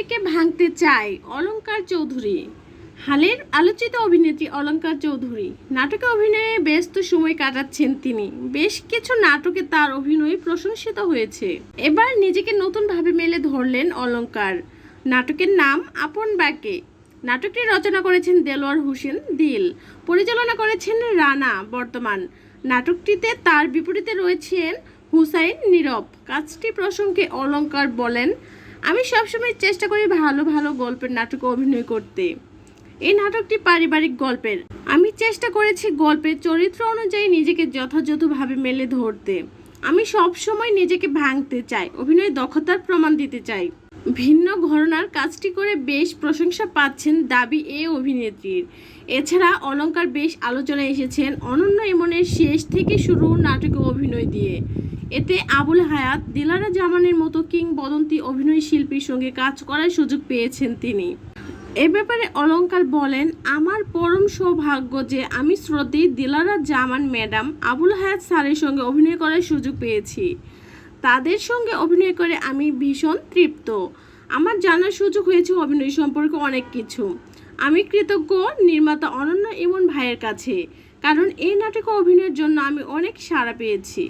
নিজেকে ভাঙতে চায় অলঙ্কার চৌধুরী। হালের আলোচিত অভিনেত্রী অলংকার চৌধুরী। নাটকে অভিনয়ে ব্যস্ত সময় কাটাচ্ছেন তিনি। বেশ কিছু নাটকে তার অভিনয় প্রশংসিত হয়েছে। এবার নিজেকে নতুনভাবে মেলে ধরলেন অলঙ্কার নাটকের নাম আপন বাকে। নাটকটি রচনা করেছেন দেলোয়ার হোসেন দিল। পরিচালনা করেছেন রানা বর্তমান। নাটকটিতে তার বিপরীতে রয়েছেন হুসাইন নীরব। কাজটি প্রসঙ্গে অলঙ্কার বলেন আমি সবসময় চেষ্টা করি ভালো ভালো গল্পের নাটকে অভিনয় করতে। এই নাটকটি পারিবারিক গল্পের। আমি চেষ্টা করেছি গল্পের চরিত্র অনুযায়ী নিজেকে যথাযথভাবে মেলে ধরতে। আমি সব সময় নিজেকে ভাঙতে চাই, অভিনয় দক্ষতার প্রমাণ দিতে চাই। ভিন্ন ঘরনার কাজটি করে বেশ প্রশংসা পাচ্ছেন দাবি এ অভিনেত্রীর। এছাড়া অলঙ্কার বেশ আলোচনায় এসেছেন অনন্য ইমনের শেষ থেকে শুরু নাটকে অভিনয় দিয়ে। এতে আবুল হায়াত, দিলারা জামানের মতো কিংবদন্তি অভিনয় শিল্পীর সঙ্গে কাজ করার সুযোগ পেয়েছেন তিনি। এ ব্যাপারে অলঙ্কার বলেন, আমার পরম সৌভাগ্য যে আমি শ্রদ্ধেয় দিলারা জামান ম্যাডাম আবুল হায়াত স্যারের সঙ্গে অভিনয় করার সুযোগ পেয়েছি। তাদের সঙ্গে অভিনয় করে আমি ভীষণ তৃপ্ত। আমার জানার সুযোগ হয়েছে অভিনয় সম্পর্কে অনেক কিছু। আমি কৃতজ্ঞ নির্মাতা অনন্য ইমন ভাইয়ের কাছে, কারণ এই নাটকে অভিনয়ের জন্য আমি অনেক সাড়া পেয়েছি।